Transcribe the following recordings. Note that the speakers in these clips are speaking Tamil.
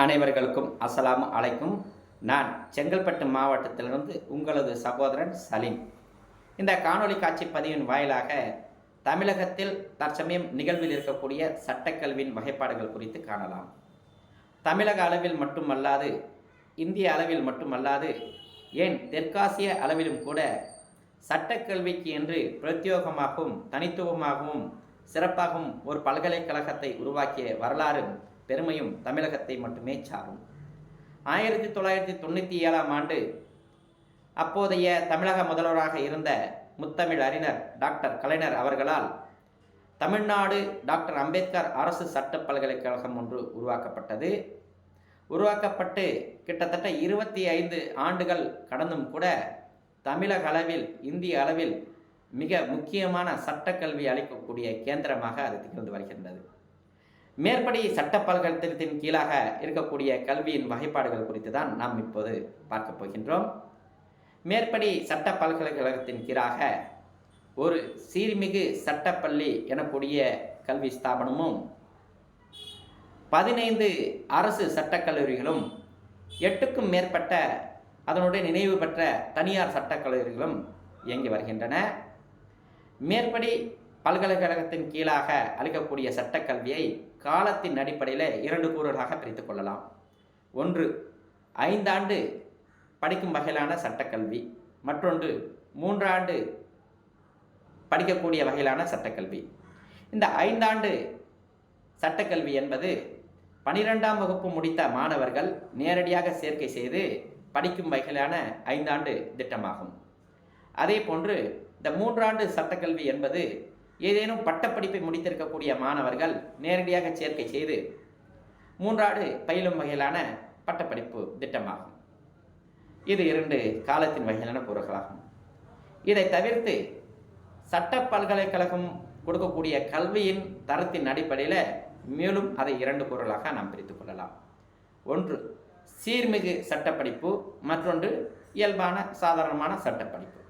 அனைவர்களுக்கும் அஸ்ஸலாமு அலைக்கும். நான் செங்கல்பட்டு மாவட்டத்திலிருந்து உங்களது சகோதரன் சலீம். இந்த காணொலி காட்சி பதிவின் வாயிலாக தமிழகத்தில் தற்சமயம் நிகழ்வில் இருக்கக்கூடிய சட்டக்கல்வியின் வகைப்பாடுகள் குறித்து காணலாம். தமிழக அளவில் மட்டுமல்லாது இந்திய அளவில் மட்டுமல்லாது ஏன் தெற்காசிய அளவிலும் கூட சட்டக்கல்விக்கு என்று பிரத்யோகமாகவும் தனித்துவமாகவும் சிறப்பாகவும் ஒரு பல்கலைக்கழகத்தை உருவாக்கிய வரலாறு பெருமையும் தமிழகத்தை மட்டுமே சாரும். ஆயிரத்தி தொள்ளாயிரத்தி தொண்ணூற்றி ஏழாம் ஆண்டு அப்போதைய தமிழக முதல்வராக இருந்த முத்தமிழ் அறிஞர் டாக்டர் கலைஞர் அவர்களால் தமிழ்நாடு டாக்டர் அம்பேத்கர் அரசு சட்ட பல்கலைக்கழகம் ஒன்று உருவாக்கப்பட்டது. உருவாக்கப்பட்டு கிட்டத்தட்ட இருபத்தி ஐந்து ஆண்டுகள் கடந்தும் கூட தமிழக அளவில் இந்திய அளவில் மிக முக்கியமான சட்டக்கல்வி அளிக்கக்கூடிய கேந்திரமாக அது திகழ்ந்து வருகின்றது. மேற்படி சட்ட பல்கலைக்கழகத்தின் கீழாக இருக்கக்கூடிய கல்வியின் வகைப்பாடுகள் குறித்து தான் நாம் இப்போது பார்க்க போகின்றோம். மேற்படி சட்ட பல்கலைக்கழகத்தின் கீழாக ஒரு சீர்மிகு சட்டப்பள்ளி எனக்கூடிய கல்வி ஸ்தாபனமும் பதினைந்து அரசு சட்டக்கல்லூரிகளும் எட்டுக்கும் மேற்பட்ட அதனுடைய நினைவு பெற்ற தனியார் சட்டக்கல்லூரிகளும் இயங்கி வருகின்றன. மேற்படி பல்கலைக்கழகத்தின் கீழாக அளிக்கக்கூடிய சட்டக்கல்வியை காலத்தின் அடிப்படையில் இரண்டு கூறுகளாக பிரித்து கொள்ளலாம். ஒன்று ஐந்தாண்டு படிக்கும் வகையிலான சட்டக்கல்வி. மற்றொன்று மூன்றாண்டு படிக்கக்கூடிய வகையிலான சட்டக்கல்வி. இந்த ஐந்தாண்டு சட்டக்கல்வி என்பது பனிரெண்டாம் வகுப்பு முடித்த மாணவர்கள் நேரடியாக சேர்க்கை செய்து படிக்கும் வகையிலான ஐந்தாண்டு திட்டமாகும். அதே போன்று இந்த மூன்றாண்டு சட்டக்கல்வி என்பது ஏதேனும் பட்டப்படிப்பை முடித்திருக்கக்கூடிய மாணவர்கள் நேரடியாக சேர்க்கை செய்து மூன்றாடு பயிலும் வகையிலான பட்டப்படிப்பு திட்டமாகும். இது இரண்டு காலத்தின் வகையிலான கூறுகளாகும். இதை தவிர்த்து சட்ட பல்கலைக்கழகம் கொடுக்கக்கூடிய கல்வியின் தரத்தின் அடிப்படையில் மேலும் அதை இரண்டு கூறுகளாக நாம் பிரித்து கொள்ளலாம். ஒன்று சீர்மிகு சட்டப்படிப்பு மற்றொன்று இயல்பான சாதாரணமான சட்டப்படிப்பு.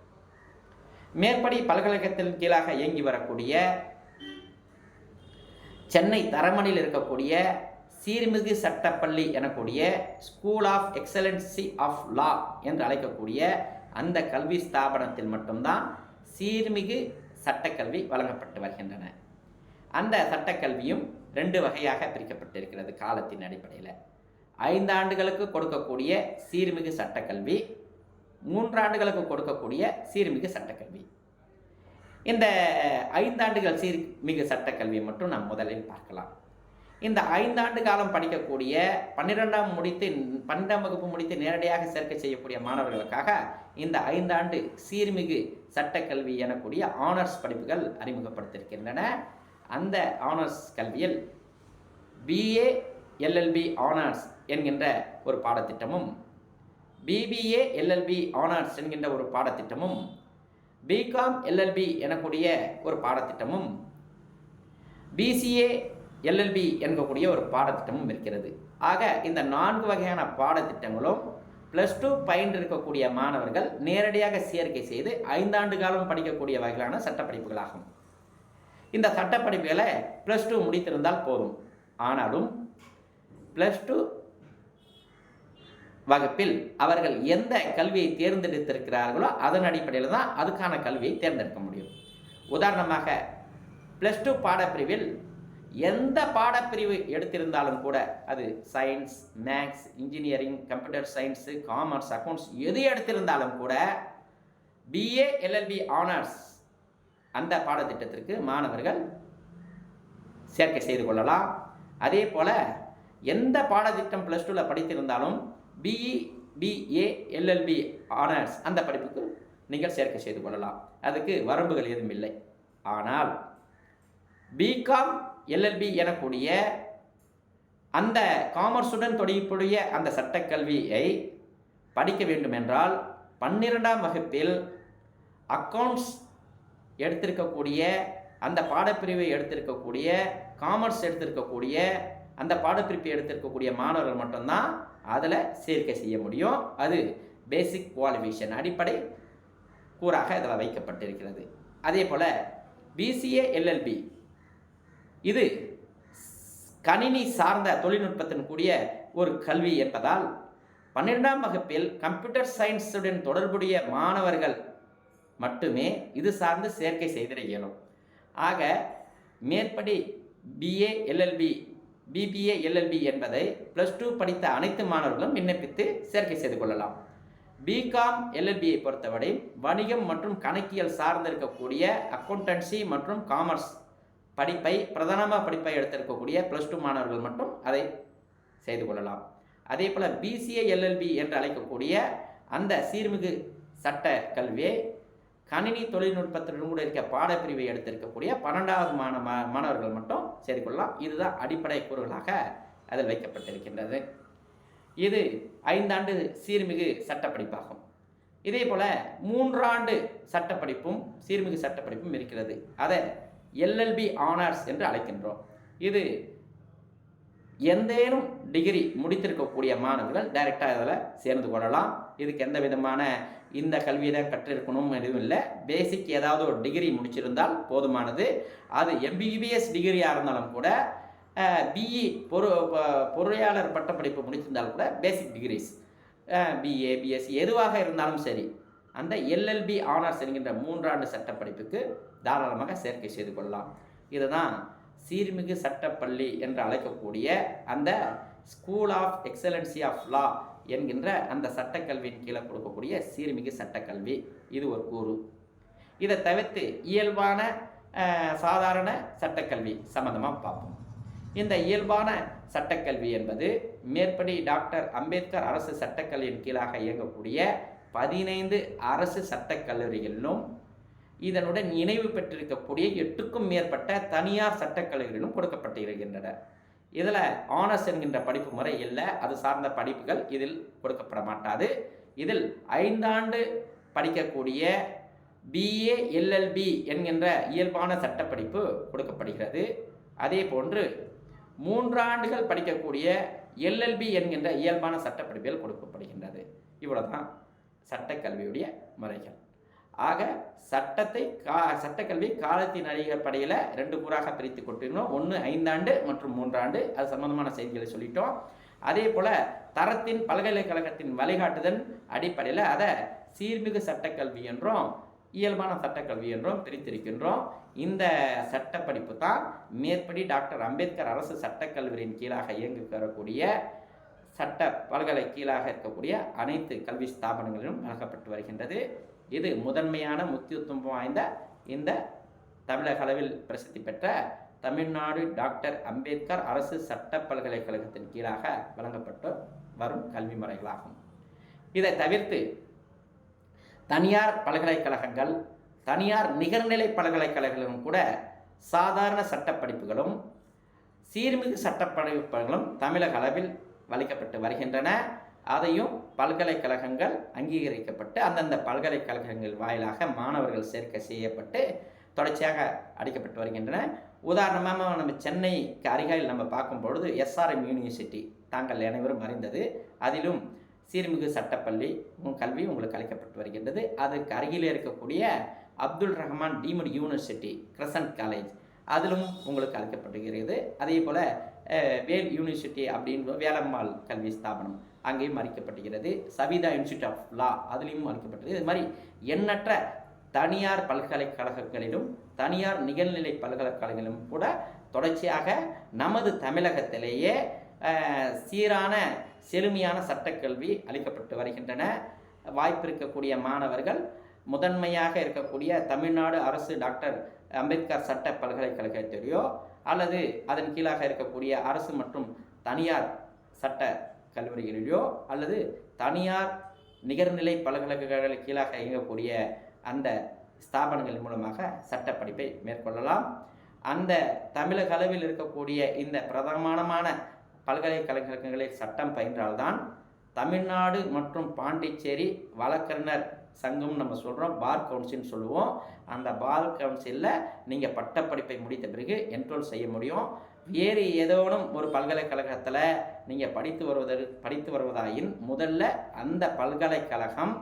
மேற்படி பல்கலைக்கழகத்தின் கீழாக இயங்கி வரக்கூடிய சென்னை தரமணியில் இருக்கக்கூடிய சீர்மிகு சட்டப்பள்ளி எனக்கூடிய school of excellency of law என்று அழைக்கக்கூடிய அந்த கல்வி ஸ்தாபனத்தில் மட்டும்தான் சீர்மிகு சட்டக்கல்வி வழங்கப்பட்டு வருகின்றன. அந்த சட்டக்கல்வியும் ரெண்டு வகையாக பிரிக்கப்பட்டிருக்கிறது காலத்தின் அடிப்படையில். ஐந்தாண்டுகளுக்கு கொடுக்கக்கூடிய சீர்மிகு சட்டக்கல்வி மூன்றாண்டுகளுக்கு கொடுக்கக்கூடிய சீர்மிகு சட்டக்கல்வி. இந்த ஐந்தாண்டுகள் சீர்மிகு சட்டக்கல்வியை மட்டும் நாம் முதலில் பார்க்கலாம். இந்த ஐந்தாண்டு காலம் படிக்கக்கூடிய பன்னிரெண்டாம் முடித்து பன்னெண்டாம் வகுப்பு முடித்து நேரடியாக சேர்க்கை செய்யக்கூடிய மாணவர்களுக்காக இந்த ஐந்தாண்டு சீர்மிகு சட்டக்கல்வி எனக்கூடிய ஆனர்ஸ் படிப்புகள் அறிமுகப்படுத்தியிருக்கின்றன அந்த ஆனர்ஸ் கல்வியில் பிஏ எல்எல்பி ஆனர்ஸ் என்கின்ற ஒரு பாடத்திட்டமும் பிபிஏ எல்எல்பி ஆனர்ஸ் என்கின்ற ஒரு பாடத்திட்டமும் பிகாம் எல்எல்பி எனக்கூடிய ஒரு பாடத்திட்டமும் பிசிஏ எல்எல்பி என்கக்கூடிய ஒரு பாடத்திட்டமும் இருக்கிறது. ஆக இந்த நான்கு வகையான பாடத்திட்டங்களும் ப்ளஸ் டூ பயின்று இருக்கக்கூடிய மாணவர்கள் நேரடியாக சேர்க்கை செய்து ஐந்தாண்டு காலம் படிக்கக்கூடிய வகையிலான சட்டப்படிப்புகளாகும். இந்த சட்டப்படிப்புகளை ப்ளஸ் டூ முடித்திருந்தால் போதும். ஆனாலும் ப்ளஸ் டூ வகுப்பில் அவர்கள் எந்த கல்வியை தேர்ந்தெடுத்திருக்கிறார்களோ அதன் அடிப்படையில் தான் அதுக்கான கல்வியை தேர்ந்தெடுக்க முடியும். உதாரணமாக ப்ளஸ் டூ பாடப்பிரிவில் எந்த பாடப்பிரிவு எடுத்திருந்தாலும் கூட அது science maths engineering computer science commerce accounts எது எடுத்திருந்தாலும் கூட பிஏ எல்எல்பி ஆனர்ஸ் அந்த பாடத்திட்டத்திற்கு மாணவர்கள் சேர்க்கை செய்து கொள்ளலாம். அதே போல் எந்த பாடத்திட்டம் ப்ளஸ் டூவில் படித்திருந்தாலும் பிஇ பிஏ எல்எல்பி ஆனர்ஸ் அந்த படிப்புக்கு நீங்கள் சேர்க்கை செய்து கொள்ளலாம். அதுக்கு வரம்புகள் எதுவும் இல்லை. ஆனால் பிகாம் எல்எல்பி எனக்கூடிய அந்த காமர்ஸுடன் தொடர்புடைய அந்த சட்டக்கல்வியை படிக்க வேண்டுமென்றால் பன்னிரெண்டாம் வகுப்பில் அக்கௌண்ட்ஸ் எடுத்திருக்கக்கூடிய அந்த பாடப்பிரிவை எடுத்திருக்கக்கூடிய காமர்ஸ் எடுத்திருக்கக்கூடிய அந்த பாடப்பிரிப்பை எடுத்திருக்கக்கூடிய மாணவர்கள் மட்டும்தான் அதில் சேர்க்கை செய்ய முடியும். அது பேசிக் குவாலிஃபிகேஷன் அடிப்படை கூறாக இதில் வைக்கப்பட்டிருக்கிறது. அதே போல் பிசிஏ எல்எல்பி இது கணினி சார்ந்த தொழில்நுட்பத்தின் கூடிய ஒரு கல்வி என்பதால் பன்னிரெண்டாம் வகுப்பில் கம்ப்யூட்டர் சயின்ஸுடன் தொடர்புடைய மாணவர்கள் மட்டுமே இது சார்ந்து சேர்க்கை செய்திட இயலும். ஆக மேற்படி பிஏ எல்எல்பி பிபிஏ எல்எல்பி என்பதை ப்ளஸ் டூ படித்த அனைத்து மாணவர்களும் விண்ணப்பித்து சேர்க்கை செய்து கொள்ளலாம். பிகாம் எல்எல்பியை பொறுத்தவரை வணிகம் மற்றும் கணக்கியல் சார்ந்திருக்கக்கூடிய அக்கௌண்டன்சி மற்றும் காமர்ஸ் படிப்பை பிரதானமாக படிப்பை எடுத்திருக்கக்கூடிய ப்ளஸ் டூ மாணவர்கள் மட்டும் அதை செய்து கொள்ளலாம். அதே போல் பிசிஏ எல்எல்பி என்று அழைக்கக்கூடிய அந்த சீர்மிகு சட்ட கல்வியை கணினி தொழில்நுட்பத்துடன் கூட இருக்க பாடப்பிரிவை எடுத்திருக்கக்கூடிய பன்னெண்டாவது மாண மா- மாணவர்கள் மட்டும் சேர்க்கொள்ளலாம் இதுதான் அடிப்படை கூறுகளாக அதில் வைக்கப்பட்டிருக்கின்றது. இது ஐந்தாண்டு சீர்மிகு சட்டப்படிப்பாகும். இதே போல் மூன்றாண்டு சட்டப்படிப்பும் சீர்மிகு சட்டப்படிப்பும் இருக்கிறது. அதை எல்எல்பி ஆனர்ஸ் என்று அழைக்கின்றோம். இது எந்தேனும் டிகிரி முடித்திருக்கக்கூடிய மாணவர்கள் டைரெக்டாக இதில் சேர்ந்து கொள்ளலாம். இதுக்கு எந்த விதமான இந்த கல்வியை தான் கற்றிருக்கணும் எதுவும் இல்லை. பேசிக் ஏதாவது ஒரு டிகிரி முடிச்சிருந்தால் போதுமானது. அது எம்பிபிஎஸ் டிகிரியாக இருந்தாலும் கூட பிஇ பொரு ப- பொறியாளர் பட்டப்படிப்பு முடித்திருந்தால் கூட பேசிக் டிகிரிஸ் பிஏ பிஎஸ்சி எதுவாக இருந்தாலும் சரி அந்த எல்எல்பி ஆனர்ஸ் என்கின்ற மூன்றாண்டு சட்டப்படிப்புக்கு தாராளமாக சேர்க்கை செய்து கொள்ளலாம். இதுதான் சீர்மிகு சட்டப்பள்ளி என்று அழைக்கக்கூடிய அந்த school of excellency of law என்கின்ற அந்த சட்டக்கல்வியின் கீழே கொடுக்கக்கூடிய சீர்மிகு சட்டக்கல்வி. இது ஒரு கூறு. இதை தவிர்த்து இயல்பான சாதாரண சட்டக்கல்வி சம்மந்தமாக பார்ப்போம். இந்த இயல்பான சட்டக்கல்வி என்பது மேற்படி டாக்டர் அம்பேத்கர் அரசு சட்டக்கல்வியின் கீழாக இயங்கக்கூடிய பதினைந்து அரசு சட்டக்கல்லூரிகளிலும் இதனுடன் இணைவு பெற்றிருக்கக்கூடிய எட்டுக்கும் மேற்பட்ட தனியார் சட்டக்கல்லூரிகளும் கொடுக்கப்பட்டு இருக்கின்றன இதில் ஆனர்ஸ் என்கின்ற படிப்பு முறை இல்லை. அது சார்ந்த படிப்புகள் இதில் கொடுக்கப்பட மாட்டாது இதில் ஐந்தாண்டு படிக்கக்கூடிய பிஏ எல்எல்பி என்கின்ற இயல்பான சட்டப்படிப்பு கொடுக்கப்படுகிறது. அதே போன்று மூன்றாண்டுகள் படிக்கக்கூடிய எல்எல்பி என்கின்ற இயல்பான சட்டப்படிப்புகள் கொடுக்கப்படுகின்றது. இவ்வளவுதான் சட்டக்கல்வியுடைய முறைகள். ஆக சட்டத்தை கா சட்டக்கல்வி காலத்தின் அடிப்படையில் ரெண்டு கூறாக பிரித்து கொண்டிருந்தோம். ஒன்று ஐந்தாண்டு மற்றும் மூன்றாண்டு. அது சம்பந்தமான செய்திகளை சொல்லிட்டோம். அதே போல் தரத்தின் பல்கலைக்கழகத்தின் வழிகாட்டுதல் அடிப்படையில் அதை சீர்மிகு சட்டக்கல்வி என்றும் இயல்பான சட்டக்கல்வி என்றும் பிரித்திருக்கின்றோம். இந்த சட்டப்படிப்பு தான் மேற்படி டாக்டர் அம்பேத்கர் அரசு சட்டக்கல்வியின் கீழாக இயங்குகிறக்கூடிய சட்ட பல்கலை கீழாக இருக்கக்கூடிய அனைத்து கல்வி ஸ்தாபனங்களிலும் வழங்கப்பட்டு வருகின்றது. இது முதன்மையான முக்கியத்துவம் வாய்ந்த இந்த தமிழக அளவில் பிரசித்தி பெற்ற தமிழ்நாடு டாக்டர் அம்பேத்கர் அரசு சட்ட பல்கலைக்கழகத்தின் கீழாக வழங்கப்பட்டு வரும் கல்வி முறைகளாகும். இதை தவிர்த்து தனியார் பல்கலைக்கழகங்கள் தனியார் நிகர்நிலை பல்கலைக்கழகங்களும் கூட சாதாரண சட்ட படிப்புகளும் சீர்மிகு சட்ட படிப்புகளும் தமிழக அளவில் வலிக்கப்பட்டு வருகின்றன. அதையும் பல்கலைக்கழகங்கள் அங்கீகரிக்கப்பட்டு அந்தந்த பல்கலைக்கழகங்கள் வாயிலாக மாணவர்கள் சேர்க்கை செய்யப்பட்டு தொடர்ச்சியாக அடிக்கப்பட்டு வருகின்றன. உதாரணமாக நம்ம சென்னைக்கு அருகாயில் நம்ம பார்க்கும் பொழுது எஸ்ஆர்எம் யூனிவர்சிட்டி தாங்கள் அனைவரும் அறிந்தது. அதிலும் சீர்மிகு சட்டப்பள்ளி உம் கல்வி உங்களுக்கு அளிக்கப்பட்டு வருகின்றது. அதுக்கு அருகில் இருக்கக்கூடிய Abdul Rahman deemed university Crescent college அதிலும் உங்களுக்கு அளிக்கப்படுகிறது அதே போல் வேல் யூனிவர்சிட்டி அப்படின்னு வேலம்மாள் கல்வி ஸ்தாபனம் அங்கேயும் மறிக்கப்படுகிறது சவிதா இன்ஸ்டியூட் ஆஃப் லா அதுலேயும் அளிக்கப்பட்டது இது மாதிரி எண்ணற்ற தனியார் பல்கலைக்கழகங்களிலும் தனியார் நிகழ்நிலை பல்கலைக்கழகங்களிலும் கூட தொடர்ச்சியாக நமது தமிழகத்திலேயே சீரான செழுமையான சட்டக்கல்வி அளிக்கப்பட்டு வருகின்றன. வாய்ப்பு இருக்கக்கூடிய மாணவர்கள் முதன்மையாக இருக்கக்கூடிய தமிழ்நாடு அரசு டாக்டர் அம்பேத்கர் சட்ட பல்கலைக்கழகத்திலேயோ அல்லது அதன் கீழாக இருக்கக்கூடிய அரசு மற்றும் தனியார் சட்ட கல்லூரிகளிலோ அல்லது தனியார் நிகர்நிலை பல்கலைக்கழக கீழாக இயங்கக்கூடிய அந்த ஸ்தாபனங்கள் மூலமாக சட்டப்படிப்பை மேற்கொள்ளலாம். அந்த தமிழக அளவில் இருக்கக்கூடிய இந்த பிரதானமான பல்கலைக்கழகங்களில் சட்டம் பயின்றால்தான் தமிழ்நாடு மற்றும் பாண்டிச்சேரி வழக்கறிஞர் சங்கம் நம்ம சொல்கிறோம் பார் கவுன்சில்னு சொல்லுவோம். அந்த பார் கவுன்சிலில் நீங்கள் பட்டப்படிப்பை முடித்த பிறகு என்ரோல் செய்ய முடியும். வேறு ஏதோனும் ஒரு பல்கலைக்கழகத்தில் நீங்கள் படித்து வருவதற்கு படித்து வருவதாயின் முதல்ல அந்த பல்கலைக்கழகம்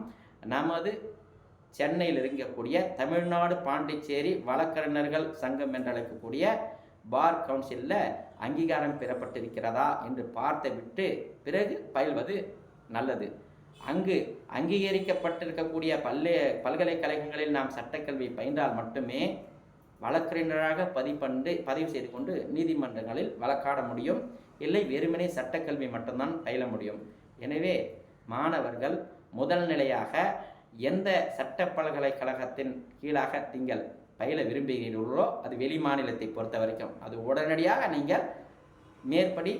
நமது சென்னையில் இருக்கக்கூடிய தமிழ்நாடு பாண்டிச்சேரி வழக்கறிஞர்கள் சங்கம் என்று அழைக்கக்கூடிய பார் கவுன்சிலில் அங்கீகாரம் பெறப்பட்டிருக்கிறதா என்று பார்த்து விட்டு பிறகு பயில்வது நல்லது. அங்கு அங்கீகரிக்கப்பட்டிருக்கக்கூடிய பல்லே பல்கலைக்கழகங்களில் நாம் சட்டக்கல்வி பயின்றால் மட்டுமே வழக்கறிஞராக பதிப்பண்டு பதிவு செய்து கொண்டு நீதிமன்றங்களில் வழக்காட முடியும். இல்லை வெறுமனே சட்டக்கல்வி மட்டும்தான் பயில முடியும். எனவே மாணவர்கள் முதல் நிலையாக எந்த சட்ட பல்கலைக்கழகத்தின் கீழாக நீங்கள் பயில விரும்புகிறீர்களோ அது வெளி மாநிலத்தை பொறுத்த வரைக்கும். அது உடனடியாக நீங்கள் மேற்படி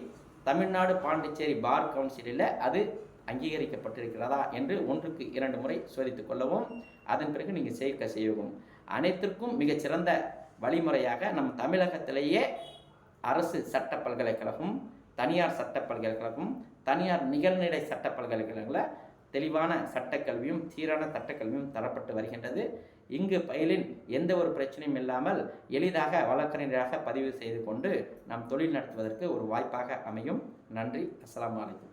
தமிழ்நாடு பாண்டிச்சேரி பார் கவுன்சிலில் அது அங்கீகரிக்கப்பட்டிருக்கிறதா என்று ஒன்றுக்கு இரண்டு முறை சோதித்துக் கொள்ளவும் அதன் பிறகு நீங்கள் சேர்க்க செய்யவும். அனைத்திற்கும் மிகச்சிறந்த வழிமுறையாக நம் தமிழகத்திலேயே அரசு சட்ட பல்கலைக்கழகம் தனியார் சட்ட பல்கலைக்கழகம் தனியார் நிகழ்நிலை சட்ட பல்கலைக்கழகங்களில் தெளிவான சட்டக்கல்வியும் சீரான சட்டக்கல்வியும் தரப்பட்டு வருகின்றது. இங்கு பயிலின் எந்த ஒரு பிரச்சனையும் இல்லாமல் எளிதாக வழக்கறிஞராக பதிவு செய்து கொண்டு நாம் தொழில் நடத்துவதற்கு ஒரு வாய்ப்பாக அமையும். நன்றி. அஸ்லாம் வலைக்கம்